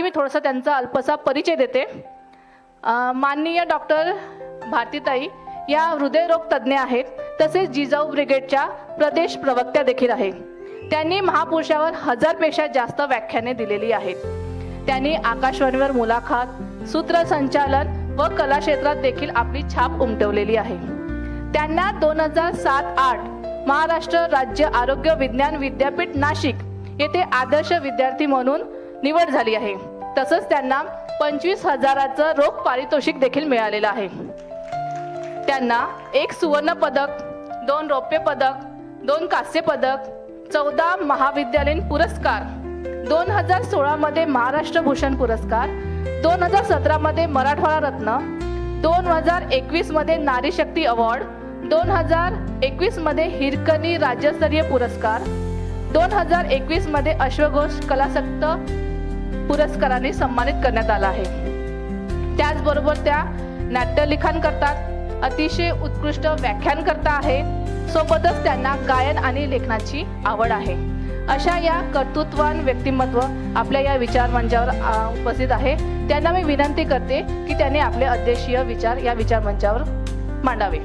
आधी मी थोडासा त्यांचा अल्पसा परिचय देते. माननीय डॉक्टर भारतीताई या हृदयरोग तज्ज्ञ आहेत तसेच जिजाऊ ब्रिगेडच्या प्रदेश प्रवक्त्या देखील आहेत. त्यांनी महापुरुषावर हजारपेक्षा जास्त व्याख्याने दिलेली आहेत. त्यांनी आकाशवाणीवर मुलाखत सूत्रसंचालन व कला क्षेत्रात देखील आपली छाप उमटवलेली आहे. त्यांना दोन हजार सात आठ महाराष्ट्र राज्य आरोग्य विज्ञान विद्यापीठ नाशिक येथे आदर्श विद्यार्थी म्हणून निवड झाली आहे. तसंच त्यांना पंचवीस हजाराचं रोख पारितोषिक देखील मिळालेलं आहे. त्यांना एक सुवर्ण पदक दोन रौप्य पदक दोन कांस्य पदक चौदा महाविद्यालयीन पुरस्कार दोन हजार सोळामध्ये महाराष्ट्र भूषण पुरस्कार दोन हजार सतरामध्ये मराठवाडा रत्न दोन हजार एकवीसमध्ये नारी शक्ती अवॉर्ड दोन हजार एकवीसमध्ये हिरकणी राज्यस्तरीय पुरस्कार दोन हजार एकवीसमध्ये अश्वघोष कलासक्त पुरस्काराने सन्मानित करण्यात आला आहे. त्याचबरोबर त्या नाट्यलिखाण करतात अतिशय उत्कृष्ट व्याख्यान करता आहे. सोबतच त्यांना गायन आणि लेखनाची आवड आहे. अशा या कर्तृत्वान व्यक्तिमत्व आपल्या या विचार मंचावर उपस्थित आहे. त्यांना मी विनंती करते की त्यांनी आपले अध्यक्षीय विचार या विचार मंचावर मांडावे.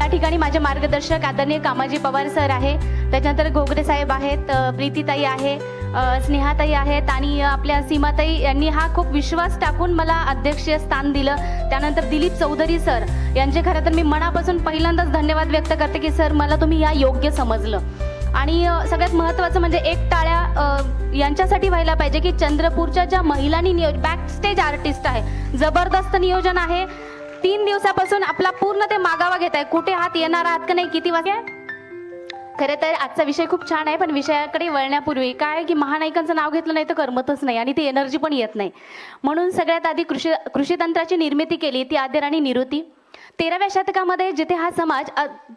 या ठिकाणी माझे मार्गदर्शक आदरणीय कामाजी पवार सर आहे. त्याच्यानंतर घोगरे साहेब आहेत प्रीतीताई आहे. स्नेहाताई आहेत आणि आपल्या सीमाताई यांनी हा खूप विश्वास टाकून मला अध्यक्षीय स्थान दिलं. त्यानंतर दिलीप चौधरी सर यांचे खरं तर मी मनापासून पहिल्यांदाच धन्यवाद व्यक्त करते की सर मला तुम्ही या योग्य समजलं. आणि सगळ्यात महत्त्वाचं म्हणजे एक टाळ्या यांच्यासाठी व्हायला पाहिजे की चंद्रपूरच्या ज्या महिलांनी नियोज बॅक स्टेज आर्टिस्ट आहे जबरदस्त नियोजन आहे. तीन दिवसापासून आपला पूर्ण ते मागावा घेत आहे. कुठे हात येणार आहात का नाही किती वाजता? खरं तर आजचा विषय खूप छान आहे पण विषयाकडे वळण्यापूर्वी काय की महानायकांचं नाव घेतलं नाही तर करमतच नाही आणि ती एनर्जी पण येत नाही. म्हणून सगळ्यात आधी कृषी कृषी तंत्राची निर्मिती केली ती आदराणी निरुती. तेराव्या शतकामध्ये जिथे हा समाज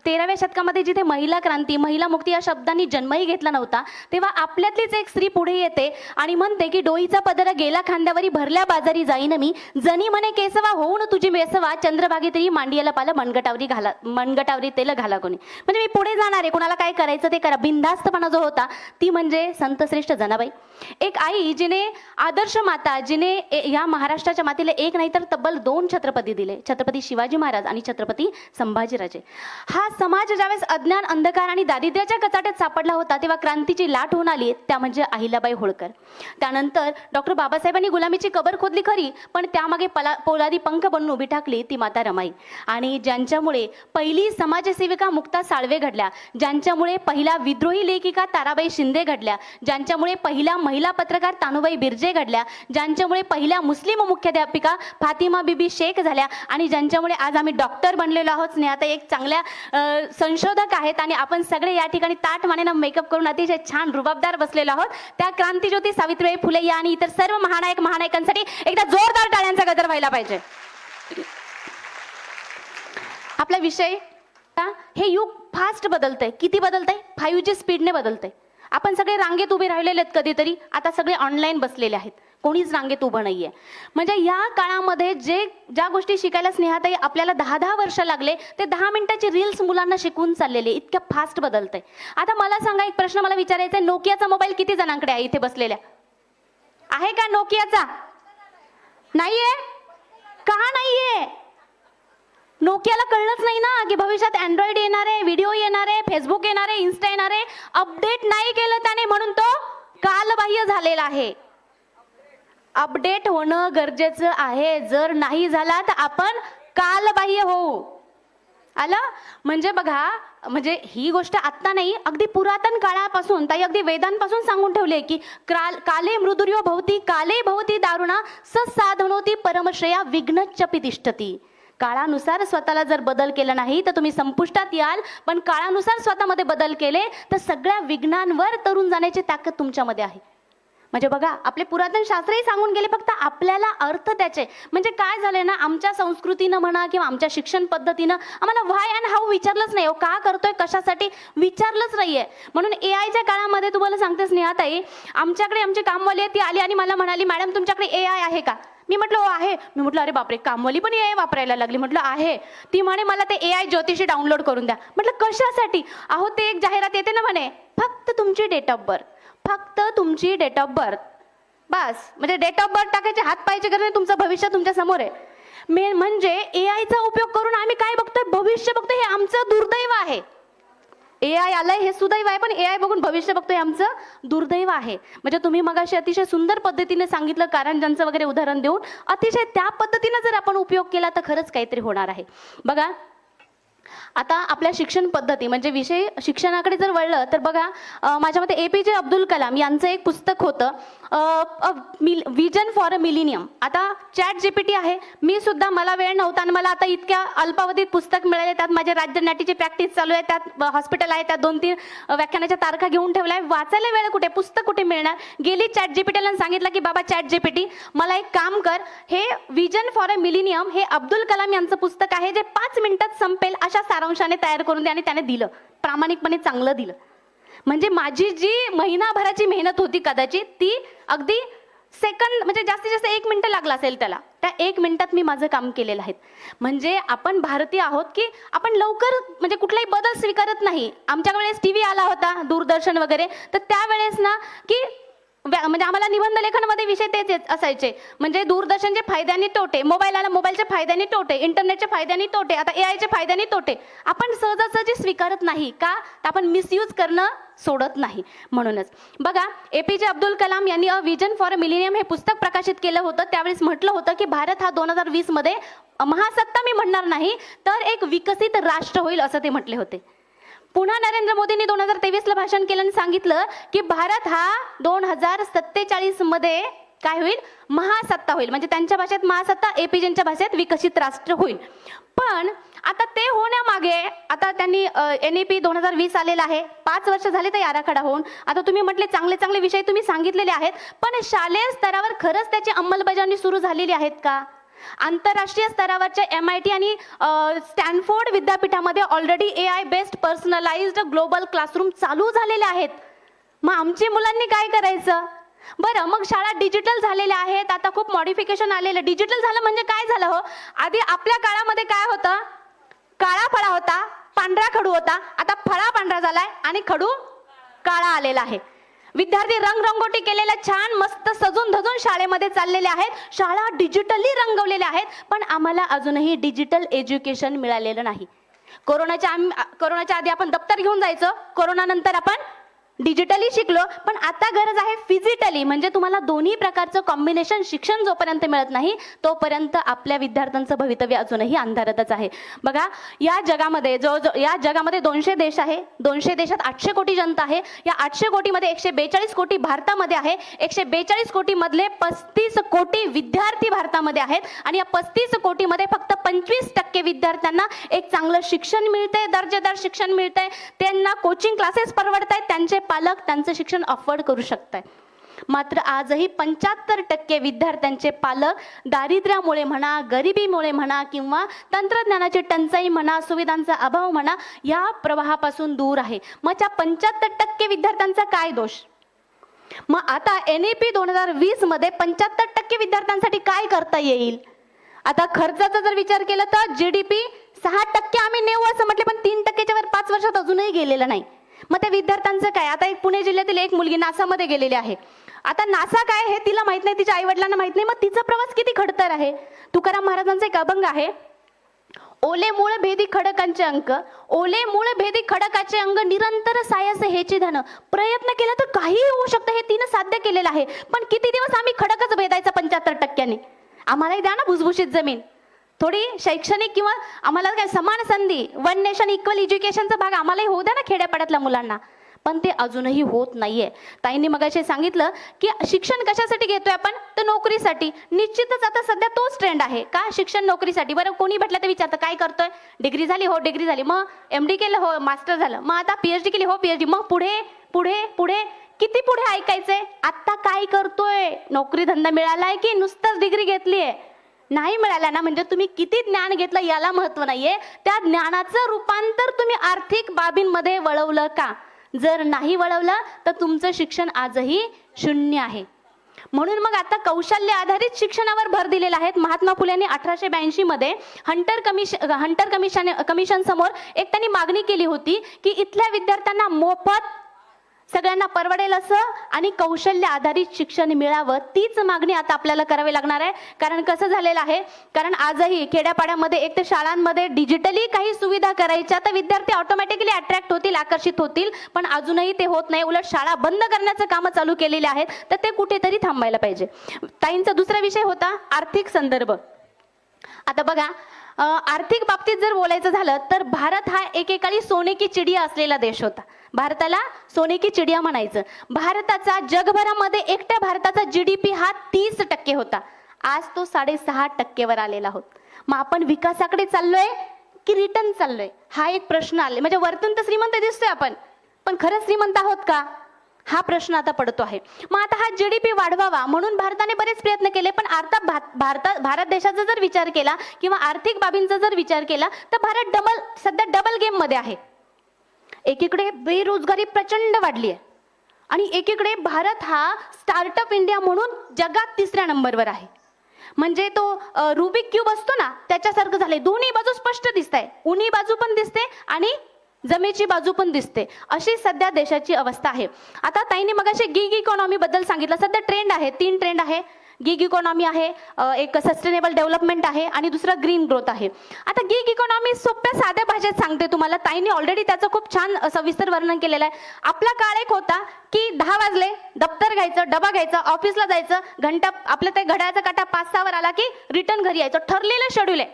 तेराव्या शतकामध्ये जिथे महिला क्रांती महिला मुक्ती या शब्दांनी जन्मही घेतला नव्हता तेव्हा आपल्यातलीच एक स्त्री पुढे येते आणि म्हणते की डोईचा पदर गेला खांद्यावरी भरल्या बाजारी जाईन मी. जनी म्हणे केसवा होऊन तुझी मेसवा चंद्रभागी तरी मांडियाला पाला मनगटावरी घाला मनगटावरी तेल घाला कोणी म्हणजे मी पुढे जाणार आहे कोणाला काय करायचं ते करा. बिंदास्तपणा जो होता ती म्हणजे संतश्रेष्ठ जनाबाई. एक आई जिने आदर्श माता जिने ए- या महाराष्ट्राच्या मातीला एक नाही तर तब्बल दोन छत्रपती दिले. छत्रपती शिवाजी महाराज. आणि छत्रपती संभाजीराजे. हा समाज ज्यावेळेस अज्ञान अंधकार आणि दारिद्र्याच्या कचाट्यात सापडला होता तेव्हा क्रांतीची लाट होऊन आली. त्या म्हणजे अहिल्याबाई होळकर. त्यानंतर डॉक्टर बाबासाहेबांनी गुलामीची कबर खोदली खरी पण त्यामागे पला पोलादी पंख बनून उभी टाकली ती माता रमाई. आणि ज्यांच्यामुळे पहिली समाजसेविका मुक्ता साळवे घडल्या ज्यांच्यामुळे पहिला विद्रोही लेखिका ताराबाई शिंदे घडल्या ज्यांच्यामुळे पहिला महिला पत्रकार तानुबाई बिर्जे घडल्या ज्यांच्यामुळे पहिल्या मुस्लिम मुख्याध्यापिका फातिमा बिबी शेख झाल्या आणि ज्यांच्यामुळे आज आम्ही डॉक्टर बनलेलो आहोत स्नेहाता एक चांगल्या संशोधक आहेत आणि आपण सगळे या ठिकाणी ताट मानेनं मेकअप करून अतिशय छान रुबाबदार बसलेलो आहोत. त्या क्रांतीज्योती सावित्रीबाई फुले या आणि इतर सर्व महानायक महानायकांसाठी एकदा जोरदार टाळ्यांचा गजर व्हायला पाहिजे. आपला विषय हे युग फास्ट बदलतंय. किती बदलतंय? फाईव्ह जी स्पीडने बदलतंय. आपण सगळे रांगेत उभे राहिलेले आहेत कधीतरी. आता सगळे ऑनलाईन बसलेले आहेत. कोणीच रांगेत उभं नाहीये. म्हणजे या काळामध्ये जे ज्या गोष्टी शिकायला स्नेहाताई आपल्याला दहा दहा वर्ष लागले ते दहा मिनिटाची रील्स मुलांना शिकवून चाललेले इतक्या फास्ट बदलते आता मला सांगा एक प्रश्न मला विचारायचा आहे नोकियाचा मोबाईल किती जणांकडे आहे इथे बसलेल्या? आहे का नोकियाचा नाहीये? का नाहीये? नोकियाला कळलंच नाही ना की भविष्यात अँड्रॉइड येणार आहे व्हिडिओ येणार आहे फेसबुक येणार आहे इन्स्टा येणार आहे अपडेट नाही केलं त्याने म्हणून तो कालबाह्य झालेला आहे. अपडेट होणं गरजेचं आहे. जर नाही झाला तर आपण कालबाह्य होऊ. आलं? म्हणजे बघा म्हणजे ही गोष्ट आत्ता नाही अगदी पुरातन काळापासून ताई अगदी वेदांपासून सांगून ठेवले की क्राल काले मृदुर्यो भवती काले भवती दारुणा ससाधनोती परमश्रेया विघ्न तिष्ठती काळानुसार स्वतःला जर बदल केला नाही तर तुम्ही संपुष्टात याल पण काळानुसार स्वतःमध्ये बदल केले तर सगळ्या विघ्नांवर तरुण जाण्याची ताकद तुमच्यामध्ये आहे. म्हणजे बघा आपले पुरातन शास्त्रही सांगून गेले फक्त आपल्याला अर्थ त्याचे. म्हणजे काय झालंय ना आमच्या संस्कृतीनं म्हणा किंवा आमच्या शिक्षण पद्धतीनं आम्हाला व्हाय अँड हाऊ विचारलंच नाही हो. का करतोय कशासाठी विचारलंच नाहीये. म्हणून ए आयच्या काळामध्ये तुम्हाला सांगते स्नेहाताई आमच्याकडे आमची कामवाली आहे ती आली आणि मला म्हणाली मॅडम तुमच्याकडे ए आय आहे का? मी म्हटलं हो आहे. मी म्हटलं अरे बापरे कामवाली पण ए आय वापरायला लागली. म्हटलं आहे. ती म्हणे मला ते ए आय ज्योतिषी डाउनलोड करून द्या. म्हटलं कशासाठी? अहो ते एक जाहिरात येते ना म्हणे फक्त तुमची डेट ऑफ बर्थ फक्त तुमची डेट ऑफ बर्थ बस. म्हणजे डेट ऑफ बर्थ टाकायचे हात पाहिजे गरज नाही तुमचं भविष्य तुमच्यासमोर आहे. मेन म्हणजे ए आयचा उपयोग करून आम्ही काय बघतोय? भविष्य बघतोय हे आमचं दुर्दैव आहे. ए आय आलंय हे सुदैव आहे पण ए आय बघून भविष्य बघतोय आमचं दुर्दैव आहे. म्हणजे तुम्ही मगाशी अतिशय सुंदर पद्धतीने सांगितलं कारण ज्यांचं वगैरे उदाहरण देऊन. अतिशय त्या पद्धतीनं जर आपण उपयोग केला तर खरंच काहीतरी होणार आहे. बघा आता आपल्या शिक्षण पद्धती म्हणजे विषय शिक्षणाकडे जर वळलं तर बघा माझ्या मते ए पी जे अब्दुल कलाम यांचं एक पुस्तक होतं विजन फॉर अ मिलिनियम आता चॅट जीपीटी आहे. मी सुद्धा मला वेळ नव्हता आणि मला आता इतक्या अल्पावधीत पुस्तक मिळाले. त्यात माझे राज्यनाटीची प्रॅक्टिस चालू आहे. त्यात हॉस्पिटल आहे. त्यात दोन तीन व्याख्यानाच्या तारखा घेऊन ठेवल्या आहे वाचायला वेळ कुठे? पुस्तक कुठे मिळणार? गेली चॅट जीपीटीला सांगितलं की बाबा चॅट जीपीटी मला एक काम कर. हे विजन फॉर अ मिलिनियम हे अब्दुल कलाम यांचं पुस्तक आहे जे पाच मिनिटात संपेल अशा सारांशाने तयार करून दे. आणि त्याने दिलं. प्रामाणिकपणे चांगलं दिलं. म्हणजे माझी जी महिनाभराची मेहनत होती कदाचित ती अगदी सेकंद म्हणजे जास्तीत जास्त एक मिनटं लागला असेल त्याला. त्या एक मिनिटात मी माझं काम केलेलं आहे. म्हणजे आपण भारतीय आहोत की आपण लवकर म्हणजे कुठलाही बदल स्वीकारत नाही. आमच्या वेळेस टी व्ही आला होता दूरदर्शन वगैरे. तर त्यावेळेस ना की म्हणजे आम्हाला निबंध लेखनामध्ये विषय तेच येत असायचे. म्हणजे दूरदर्शनचे फायदे आणि तोटे मोबाईल आला मोबाईलचे फायदे आणि तोटे इंटरनेटचे फायदे आणि तोटे आता ए आयचे फायदे आणि तोटे. आपण सहजासहजी स्वीकारत नाही का? तर आपण मिसयूज करणं सोडत नाही. म्हणूनच. बघा ए पी जे अब्दुल कलाम यांनी a vision for millennium millennium हे पुस्तक प्रकाशित केलं होतं. त्यावेळेस म्हटलं होतं की भारत हा दोन हजार वीसमध्ये महासत्ता मी म्हणणार नाही तर एक विकसित राष्ट्र होईल असं ते म्हटले होते. पुन्हा नरेंद्र मोदींनी दोन हजार तेवीसला भाषण केलं आणि सांगितलं की भारत हा दोन हजार सत्तेचाळीसमध्ये काय होईल? महासत्ता होईल. म्हणजे त्यांच्या भाषेत महासत्ता एपीजेंच्या भाषेत विकसित राष्ट्र होईल. पण आता ते होण्यामागे आता त्यांनी एन ई पी दोन हजार वीस आलेला आहे. पाच वर्ष झाले ते आराखडा होऊन. आता तुम्ही म्हटले चांगले चांगले विषय तुम्ही सांगितलेले आहेत. पण शालेय स्तरावर खरंच त्याची अंमलबजावणी सुरू झालेली आहेत का? आंतरराष्ट्रीय स्तरावरच्या एम आय टी आणि स्टॅनफोर्ड विद्यापीठामध्ये already A I based personalised global classroom चालू झालेले आहेत. मग आमची मुलांनी काय करायचं? बरं मग शाळा डिजिटल झालेल्या आहेत आता खूप मॉडिफिकेशन आलेलं. डिजिटल झालं म्हणजे काय झालं हो? आधी आपल्या काळामध्ये काय होतं? काळा फळा होता पांढरा खडू होता. आता फळा पांढरा झालाय आणि खडू काळा आलेला आहे. विद्यार्थी रंगरंगोटी केलेल्या छान मस्त सजून धजून शाळेमध्ये चाललेले आहेत. शाळा डिजिटली रंगवलेल्या आहेत पण आम्हाला अजूनही डिजिटल एज्युकेशन मिळालेलं नाही. कोरोनाच्या कोरोनाच्या आधी आपण दप्तर घेऊन जायचं. कोरोनानंतर आपण डिजिटली शिकलो पण आता गरज आहे फिजिटली म्हणजे तुम्हाला दोन्ही प्रकारचं कॉम्बिनेशन शिक्षण जोपर्यंत मिळत नाही तोपर्यंत आपल्या विद्यार्थ्यांचं भवितव्य अजूनही अंधारातच आहे. बघा या जगामध्ये जो जो या जगामध्ये दोनशे देश आहे दोनशे देशात आठशे कोटी जनता आहे या आठशे कोटीमध्ये एकशे बेचाळीस कोटी भारतामध्ये आहे एकशे बेचाळीस कोटीमधले पस्तीस कोटी विद्यार्थी भारतामध्ये आहेत आणि या पस्तीस कोटीमध्ये फक्त पंचवीस टक्के विद्यार्थ्यांना एक चांगलं शिक्षण मिळतंय दर्जेदार शिक्षण मिळतंय त्यांना कोचिंग क्लासेस परवडत आहेत त्यांचे पालक त्यांचं शिक्षण अफोर्ड करू शकताय. मात्र आजही पंच्याहत्तर टक्के विद्यार्थ्यांचे पालक दारिद्र्यामुळे म्हणा गरिबीमुळे म्हणा किंवा तंत्रज्ञानाची टंचाई म्हणा सुविधांचा अभाव म्हणा या प्रवाहापासून दूर आहे. मग त्या पंच्याहत्तर टक्के विद्यार्थ्यांचा काय दोष? मग आता एन ए पी दोन हजार वीसमध्ये पंच्याहत्तर टक्के विद्यार्थ्यांसाठी काय करता येईल? आता खर्चाचा जर विचार केला तर जी डी पी सहा टक्के आम्ही नेऊ असं म्हटले पण तीन टक्केच्या वर पाच वर्षात अजूनही गेलेलं नाही. मग त्या विद्यार्थ्यांचं काय? आता एक पुणे जिल्ह्यातील एक मुलगी नासामध्ये गेलेली आहे. आता नासा काय हे तिला माहीत नाही तिच्या आई वडिलांना माहीत नाही. मग तिचा प्रवास किती खडतर आहे? तुकाराम महाराजांचा एक अभंग आहे. ओले मूळ भेदी खडकांचे अंक. ओले मूळ भेदी खडकाचे अंग निरंतर सायस हेचे धन. प्रयत्न केला तर काही होऊ शकतं हे तिनं साध्य केलेलं आहे. पण किती दिवस आम्ही खडकच भेदायचा पंच्याहत्तर टक्क्यांनी? आम्हालाही द्या ना भुसभुशीत जमीन. थोडी शैक्षणिक किंवा आम्हाला काय समान संधी वन नेशन इक्वल एज्युकेशनचा भाग आम्हालाही होऊ द्या ना खेड्यापाड्यातल्या मुलांना. पण ते अजूनही होत नाहीये. ताईंनी मगाशी सांगितलं की शिक्षण कशासाठी घेतोय आपण? तर नोकरीसाठी. निश्चितच आता सध्या तोच ट्रेंड आहे. का शिक्षण नोकरीसाठी? बरं कोणी भेटलं तर विचारतं काय करतोय? डिग्री झाली हो डिग्री झाली. मग एम डी केलं हो मास्टर झालं. मग आता पीएचडी केली हो पीएचडी मग पुढे पुढे पुढे किती पुढे ऐकायचंय? आता काय करतोय? नोकरी धंदा मिळालाय की नुसतंच डिग्री घेतलीये? नाही मिळाल्या ना म्हणजे तुम्ही किती ज्ञान घेतलं याला महत्त्व नाहीये. त्या ज्ञानाचं रूपांतर तुम्ही आर्थिक बाबींमध्ये वळवलं का? जर नाही वळवलं तर तुमचं शिक्षण आजही शून्य आहे. म्हणून मग आता कौशल्य आधारित शिक्षणावर भर दिलेला आहे. महात्मा फुल्यांनी अठराशे ब्याऐंशी मध्ये Hunter commission Hunter commission commission समोर एक त्यांनी मागणी केली होती की इथल्या विद्यार्थ्यांना मोफत सगळ्यांना परवडेल असं आणि कौशल्य आधारित शिक्षण मिळावं तीच मागणी आता आपल्याला करावी लागणार आहे. कारण कसं झालेलं आहे? कारण आजही खेड्यापाड्यामध्ये एक तर शाळांमध्ये डिजिटली काही सुविधा करायच्या तर विद्यार्थी ऑटोमॅटिकली अट्रॅक्ट होतील आकर्षित होतील. पण अजूनही ते होत नाही. उलट शाळा बंद करण्याचं कामं चालू केलेले आहेत तर ते कुठेतरी थांबायला पाहिजे. ताईंचा दुसरा विषय होता आर्थिक संदर्भ. आता बघा आर्थिक बाबतीत जर बोलायचं झालं तर भारत हा एकेकाळी सोने की चिडिया असलेला देश होता. भारताला सोने की चिडिया म्हणायचं. भारताचा जगभरामध्ये एकट्या भारताचा जी डी पी हा तीस टक्के होता. आज तो साडेसहा टक्केवर आलेला आहोत. मग आपण विकासाकडे चाललोय की रिटर्न चाललोय? हा एक प्रश्न आले. म्हणजे वरतून तर श्रीमंत दिसतोय आपण. पण खरंच श्रीमंत आहोत का? हा प्रश्न आता पडतो आहे. मग आता हा जी डी पी वाढवावा म्हणून भारताने बरेच प्रयत्न केले पण आता भात- भारत देशाचा जर विचार केला किंवा आर्थिक बाबींचा जर विचार केला तर भारत डबल सध्या डबल गेममध्ये आहे. एकीकडे बेरोजगारी प्रचंड वाढली आहे आणि एकीकडे भारत हा स्टार्टअप इंडिया म्हणून जगात तिसऱ्या नंबरवर आहे. म्हणजे तो रुबिक क्यूब असतो ना त्याच्यासारखं झालंय. दोन्ही बाजू स्पष्ट दिसत आहे उन्ही बाजू पण दिसते आणि जमेची बाजू पण दिसते. अशी सध्या देशाची अवस्था आहे. आता ताईने मग असे गिग इकॉनॉमी बद्दल सांगितलं. सध्या ट्रेंड आहे. तीन ट्रेंड आहे. गिग इकॉनॉमी आहे. एक सस्टेनेबल डेव्हलपमेंट आहे आणि दुसरा ग्रीन ग्रोथ आहे. आता गिग इकॉनॉमी सोप्या साध्या भाषेत सांगते तुम्हाला. ताईने ऑलरेडी त्याचं खूप छान सविस्तर वर्णन केलेलं आहे. आपला काळ एक होता की दहा वाजले दप्तर घ्यायचं डबा घ्यायचा ऑफिसला जायचं घंटा आपल्या त्या घड्याळाचा काटा पाच सहावर आला की रिटर्न घरी यायचं. ठरलेलं शेड्यूल आहे.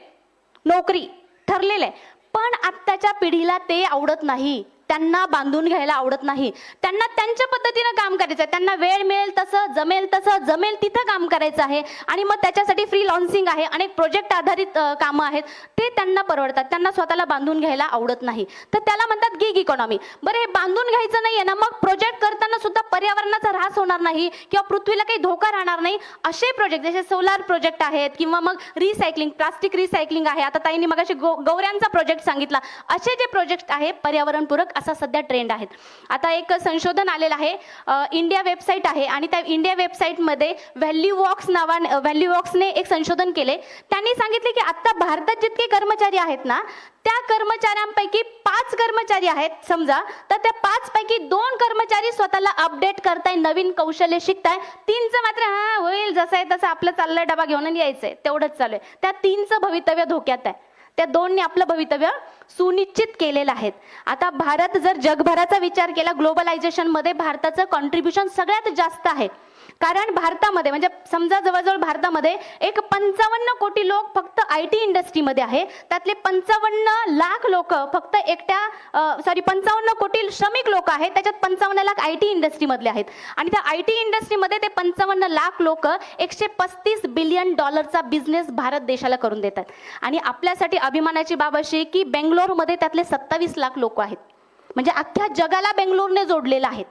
नोकरी ठरलेलं आहे. पण आत्ताच्या पिढीला ते आवडत नाही. त्यांना बांधून घ्यायला आवडत नाही. त्यांना त्यांच्या पद्धतीनं काम करायचं आहे. त्यांना वेळ मिळेल तसं जमेल तसं जमेल तिथं काम करायचं आहे. आणि मग त्याच्यासाठी फ्री लॉन्सिंग आहे अनेक प्रोजेक्ट आधारित कामं आहेत. ते त्यांना परवडतात. त्यांना स्वतःला बांधून घ्यायला आवडत नाही. तर त्याला म्हणतात गिग इकॉनॉमी बरं हे बांधून घ्यायचं नाही आहे ना मग प्रोजेक्ट करताना सुद्धा पर्यावरणाचा ऱ्हास होणार नाही किंवा पृथ्वीला काही धोका राहणार नाही. असे प्रोजेक्ट जसे सोलार प्रोजेक्ट आहेत किंवा मग रिसायकलिंग प्लास्टिक रिसायकलिंग आहे. आता ताईंनी मग गो गौऱ्यांचा प्रोजेक्ट सांगितला. असे जे प्रोजेक्ट आहे पर्यावरणपूरक असा सध्या ट्रेंड आहेत आता एक संशोधन आलेलं आहे इंडिया वेबसाईट आहे आणि त्या इंडिया वेबसाईटमध्ये व्हॅल्यू वॉक्स नावाने व्हॅल्यू वॉक्सने एक संशोधन केले. त्यांनी सांगितले की आता भारतात जितके कर्मचारी आहेत ना त्या कर्मचाऱ्यांपैकी पाच कर्मचारी आहेत समजा तर त्या पाच पैकी दोन कर्मचारी स्वतःला अपडेट करताय नवीन कौशल्य शिकताय. तीनचं मात्र हा होईल जसं आहे तसं आपलं चाललंय डबा घेऊन यायचंय. तेवढंच चालू आहे. त्या तीनचं भवितव्य धोक्यात आहे. त्या दोनने आपलं भवितव्य सुनिश्चित केलेलं आहे आता भारत जर जगभराचा विचार केला ग्लोबलायझेशनमध्ये भारताचं कॉन्ट्रीब्युशन सगळ्यात जास्त आहे. कारण भारतामध्ये म्हणजे समजा जवळजवळ भारतामध्ये एक पंचावन्न कोटी लोक फक्त आय टी इंडस्ट्रीमध्ये आहे. त्यातले पंचावन्न लाख लोक फक्त एकट्या सॉरी पंचावन्न कोटी श्रमिक लोक आहेत. त्याच्यात पंचावन्न लाख आय टी इंडस्ट्रीमधले आहेत. आणि त्या आय टी इंडस्ट्रीमध्ये ते पंचावन्न लाख लोक एकशे पस्तीस बिलियन डॉलरचा बिझनेस भारत देशाला करून देतात आणि आपल्यासाठी अभिमानाची बाब अशी की बेंगलोरमध्ये त्यातले सत्तावीस लाख लोक आहेत. म्हणजे अख्ख्या जगाला बेंगलोरने जोडलेलं आहेत.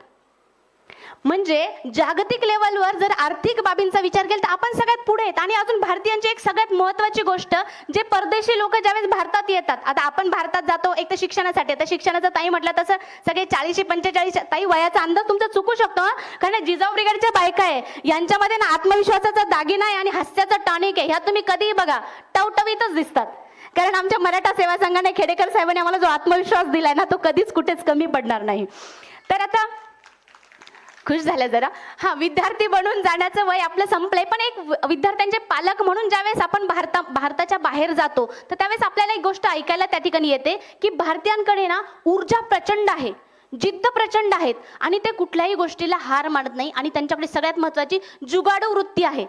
म्हणजे जागतिक लेवलवर जर आर्थिक बाबींचा विचार केला तर आपण सगळ्यात पुढे आहेत आणि अजून भारतीयांची एक सगळ्यात महत्वाची गोष्ट जे परदेशी लोक ज्यावेळेस भारतात येतात आता आपण भारतात जातो एक तर शिक्षणासाठी. आता शिक्षणाचं ताई म्हटलं तसं सगळे चाळीसशे पंचेचाळीस ताई वयाचा अंदाज तुमचा चुकू शकतो कारण जिजाऊ ब्रिगेडच्या बायका आहे. यांच्यामध्ये ना आत्मविश्वासाचा दागिना आहे आणि हास्याचं टॉनिक आहे. ह्या तुम्ही कधीही बघा टवटवीतच दिसतात. कारण आमच्या मराठा सेवा संघाने खेडेकर साहेबांनी आम्हाला जो आत्मविश्वास दिलाय ना तो कधीच कुठेच कमी पडणार नाही. तर आता खुश झाल्या जरा. हा विद्यार्थी बनून जाण्याचं वय आपलं संपलंय. पण एक विद्यार्थ्यांचे पालक म्हणून ज्यावेळेस आपण भारता भारताच्या बाहेर जातो तर त्यावेळेस आपल्याला एक गोष्ट ऐकायला त्या ठिकाणी येते की भारतीयांकडे ना ऊर्जा प्रचंड आहे. जिद्द प्रचंड आहेत. आणि ते कुठल्याही गोष्टीला हार मानत नाही. आणि त्यांच्याकडे सगळ्यात महत्वाची जुगाडू वृत्ती आहे.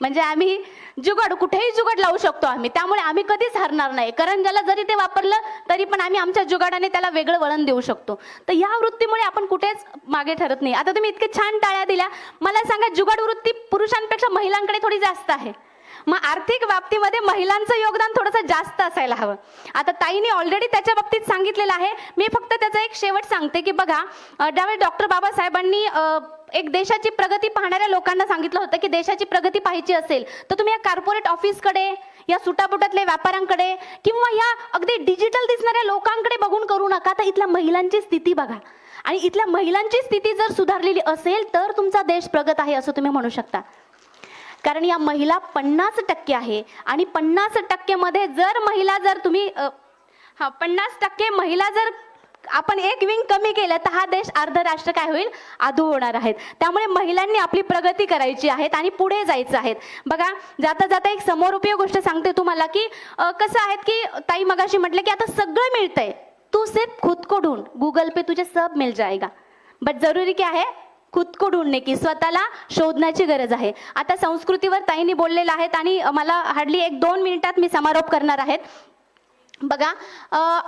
म्हणजे आम्ही जुगाड कुठेही जुगाड लावू शकतो आम्ही. त्यामुळे आम्ही कधीच हरणार नाही. कारण ज्याला जरी ते वापरलं तरी पण आम्ही आमच्या जुगाडाने त्याला वेगळं वळण देऊ शकतो. तर या वृत्तीमुळे आपण कुठेच मागे ठरत नाही. आता तुम्ही इतके छान टाळ्या दिल्या. मला सांगा जुगाड वृत्ती पुरुषांपेक्षा महिलांकडे थोडी जास्त आहे. मग आर्थिक बाबतीमध्ये महिलांचं योगदान थोडंसं जास्त असायला हवं. आता ताईने ऑलरेडी त्याच्या बाबतीत सांगितलेलं आहे. मी फक्त त्याचा एक शेवट सांगते की बघा ज्यावेळी डॉक्टर बाबासाहेबांनी एक देशाची प्रगती पाहणाऱ्या लोकांना सांगितलं होतं की देशाची प्रगती पाहायची असेल तर तुम्ही या कॉर्पोरेट ऑफिसकडे या सुटापुटातल्या व्यापाऱ्यांकडे किंवा या अगदी डिजिटल दिसणाऱ्या लोकांकडे बघून करू नका. तर इथल्या महिलांची स्थिती बघा. आणि इथल्या महिलांची स्थिती जर सुधारलेली असेल तर तुमचा देश प्रगत आहे असं तुम्ही म्हणू शकता. कारण या महिला पन्नास टक्के आहे. आणि पन्नास टक्केमध्ये जर महिला जर तुम्ही हा पन्नास टक्के महिला जर आपण एक विंग कमी केलं तर हा देश अर्ध राष्ट्र काय होईल? आधू होणार आहेत. त्यामुळे महिलांनी आपली प्रगती करायची आहेत आणि पुढे जायचं आहेत बघा जाता जाता एक समोर उपयोग गोष्ट सांगते तुम्हाला की कसं आहेत की ताई मगाशी म्हटलं की आता सगळं मिळतंय. तू सिर्फ खुद को ढूंढ गूगल पे तुझे सब मिल जाएगा. बट जरुरी क्या है? खुद को ढूंढणे की स्वतःला शोधण्याची गरज आहे. आता संस्कृतीवर ताईंनी बोललेलं आहेत आणि मला हार्डली एक दोन मिनिटात मी समारोप करणार आहेत. बघा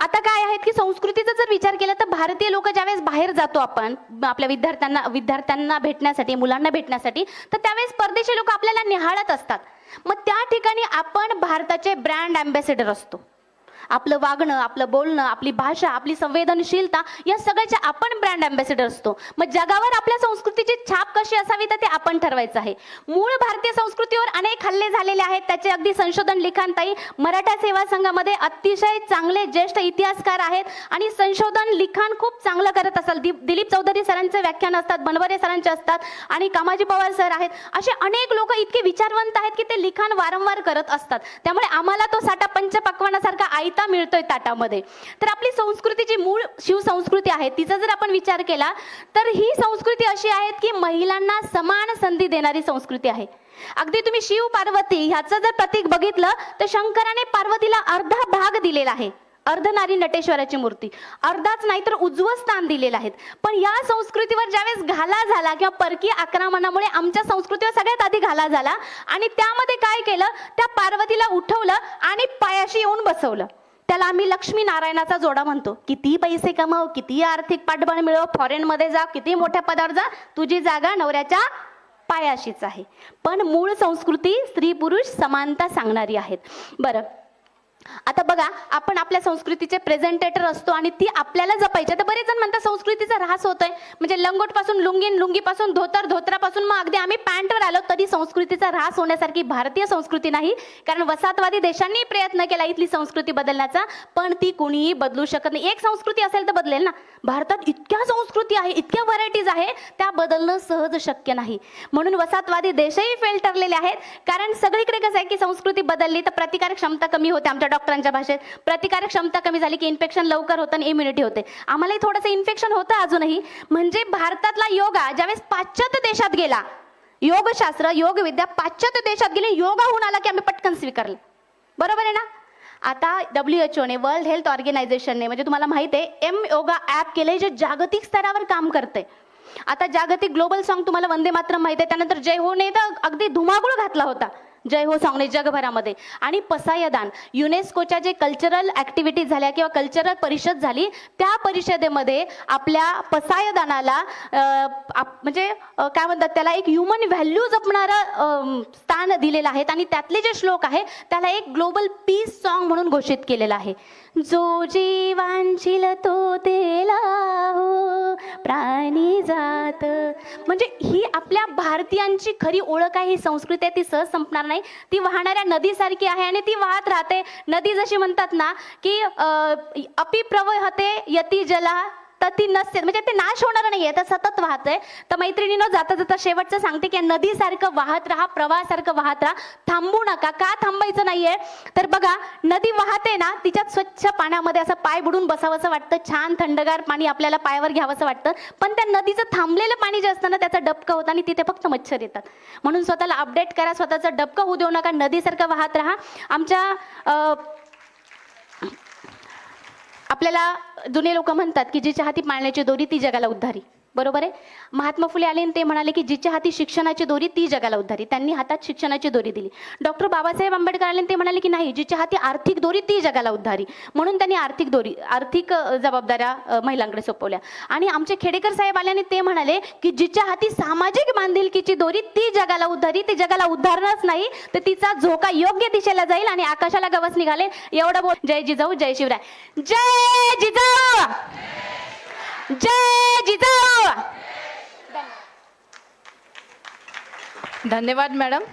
आता काय आहेत की संस्कृतीचा जर विचार केला तर भारतीय लोक ज्यावेळेस बाहेर जातो आपण आपल्या विद्यार्थ्यांना विद्यार्थ्यांना भेटण्यासाठी मुलांना भेटण्यासाठी तर त्यावेळेस परदेशी लोक आपल्याला निहाळत असतात. मग त्या ठिकाणी आपण भारताचे ब्रँड अँबॅसेडर असतो. आपलं वागणं आपलं बोलणं आपली भाषा आपली संवेदनशीलता या सगळ्याचे आपण ब्रँड अँबॅसेडर असतो. मग जगावर आपल्या संस्कृतीची छाप कशी असावी तर ते आपण ठरवायचं आहे. मूळ भारतीय संस्कृतीवर अनेक हल्ले झालेले आहेत. त्याचे अगदी संशोधन लिखाणताई मराठा सेवा संघामध्ये अतिशय चांगले ज्येष्ठ इतिहासकार आहेत आणि संशोधन लिखाण खूप चांगलं करत असाल. दिलीप चौधरी सरांचे व्याख्यान असतात बनवरे सरांचे असतात आणि कामाजी पवार सर आहेत. असे अनेक लोक इतके विचारवंत आहेत की ते लिखाण वारंवार करत असतात. त्यामुळे आम्हाला तो साठा पंच पकवानासारखा आयता मिळतोय ताटामध्ये. तर आपली संस्कृती जी मूळ शिवसंस्कृती आहे तिचा जर आपण विचार केला तर ही संस्कृती अशी आहे की महिलांना समान संधी देणारी संस्कृती आहे. अगदी तुम्ही शिव पार्वती ह्याचं जर प्रतीक बघितलं तर शंकराने पार्वतीला अर्धा भाग दिलेला आहे. अर्धनारी नटेश्वराची मूर्ती. अर्धाच नाही तर उज्ज्वल स्थान दिलेलं आहेत पण या संस्कृतीवर ज्यावेळेस घाला झाला किंवा परकीय आक्रमणामुळे आमच्या संस्कृतीवर सगळ्यात आधी घाला झाला आणि त्यामध्ये काय केलं त्या पार्वतीला उठवलं आणि पायाशी येऊन बसवलं. त्याला आम्ही लक्ष्मी नारायणाचा जोडा म्हणतो. किती पैसे कमाव किती आर्थिक पाठबळ मिळव फॉरेनमध्ये जा किती मोठ्या पदावर जा तुझी जागा नवऱ्याच्या पायाशीच आहे. पण मूळ संस्कृती स्त्री पुरुष समानता सांगणारी आहेत. बरं आता बघा आपण आपल्या संस्कृतीचे प्रेझेंटेटर असतो आणि ती आपल्याला जपायची. तर बरेच जण म्हणतात संस्कृतीचा ऱ्हास होतोय. म्हणजे लंगोटपासून लुंगीन लुंगीपासून धोतर धोत्रापासून मग अगदी आम्ही पॅन्टवर आलो तरी संस्कृतीचा ऱ्हास होण्यासारखी भारतीय संस्कृती नाही. कारण वसाहतवादी देशांनी प्रयत्न केला इथली संस्कृती बदलण्याचा पण ती कुणीही बदलू शकत नाही. एक संस्कृती असेल तर बदलेल ना. भारतात इतक्या संस्कृती आहे इतक्या व्हरायटीज आहे त्या बदलणं सहज शक्य नाही. म्हणून वसाहतवादी देशही फेल ठरलेले आहेत. कारण सगळीकडे कसं आहे की संस्कृती बदलली तर प्रतिकारक क्षमता कमी होते आमच्या डॉक्टरांच्या भाषेत. प्रतिकारक क्षमता कमी झाली की इन्फेक्शन लवकर होतं आणि इम्युनिटी होते. आम्हालाही थोडंसं इन्फेक्शन होतं अजूनही. म्हणजे भारतातला योगा ज्यावेळेस पाश्चात्य देशात गेला योगशास्त्र योगविद्या पाश्चात्य देशात गेली योगा होऊन आला की आम्ही पटकन स्वीकारले. बरोबर आहे ना? आता डब्ल्यू एच ओने वर्ल्ड हेल्थ ऑर्गनायझेशनने म्हणजे तुम्हाला माहिती आहे एम योगा ॲप केले जे जागतिक स्तरावर काम करते आता जागतिक ग्लोबल सॉन्ग तुम्हाला वंदे मात्र माहिती आहे. त्यानंतर जय होने तर अगदी धुमाकूळ घातला होता. जय हो सांगणे जगभरामध्ये. आणि पसायदान युनेस्कोच्या जे कल्चरल ॲक्टिव्हिटीज झाल्या किंवा कल्चरल परिषद झाली त्या परिषदेमध्ये आपल्या पसायदानाला आप- म्हणजे काय म्हणतात त्याला एक ह्युमन व्हॅल्यू जपणारं स्थान दिलेलं आहे. आणि त्यातले जे श्लोक आहे त्याला एक ग्लोबल पीस सॉन्ग म्हणून घोषित केलेलं आहे. जो जीवांशील तो तेला हो प्राणी जात. म्हणजे ही आपल्या भारतीयांची खरी ओळख आहे ही संस्कृती आहे ती सहज संपणार नाही. ती वाहणाऱ्या नदीसारखी आहे आणि ती वाहत राहते. नदी जशी म्हणतात ना की अं, अपि यती जला. तर ती नसते. म्हणजे ते नाश होणार नाहीये. तर सतत वाहत आहे तर मैत्रिणीनं जाता जाता शेवटचं सांगते की नदीसारखं वाहत राहा प्रवाहासारखं वाहत राहा. थांबू नका. का थांबायचं नाहीये? तर बघा नदी वाहते ना तिच्यात स्वच्छ पाण्यामध्ये असं पाय बुडून बसावंसं वाटतं. छान थंडगार पाणी आपल्याला पायावर घ्यावंसं वाटतं. पण त्या नदीचं थांबलेलं पाणी जे असतं ना त्याचा डबकं होतं आणि तिथे फक्त मच्छर येतात. म्हणून स्वतःला अपडेट करा. स्वतःचं डबकं होऊ देऊ नका. नदीसारखं वाहत राहा. आमच्या आपल्याला जुने लोक म्हणतात की जी चाहती पाळण्याची दोरी ती जगाला उद्धारी. बरोबर आहे? महात्मा फुले आले आणि ते म्हणाले की जिच्या हाती शिक्षणाची दोरी ती जगाला उद्धारी. त्यांनी हातात शिक्षणाची दोरी दिली. डॉक्टर बाबासाहेब आंबेडकर आले आणि ते म्हणाले की नाही जिच्या हाती आर्थिक दोरी ती जगाला उद्धारी. म्हणून त्यांनी आर्थिक दोरी आर्थिक जबाबदाऱ्या महिलांकडे सोपवल्या. आणि आमचे खेडेकर साहेब आले आणि ते म्हणाले की जिच्या हाती सामाजिक बांधिलकीची दोरी ती जगाला उद्धारी. ती जगाला उद्धारणारच नाही तर तिचा झोका योग्य दिशेला जाईल आणि आकाशाला गवस निघाले. एवढं बोल. जय जिजाऊ जय शिवराय. जय जिजाऊ! जय जिजाऊ! धन्यवाद. मॅडम.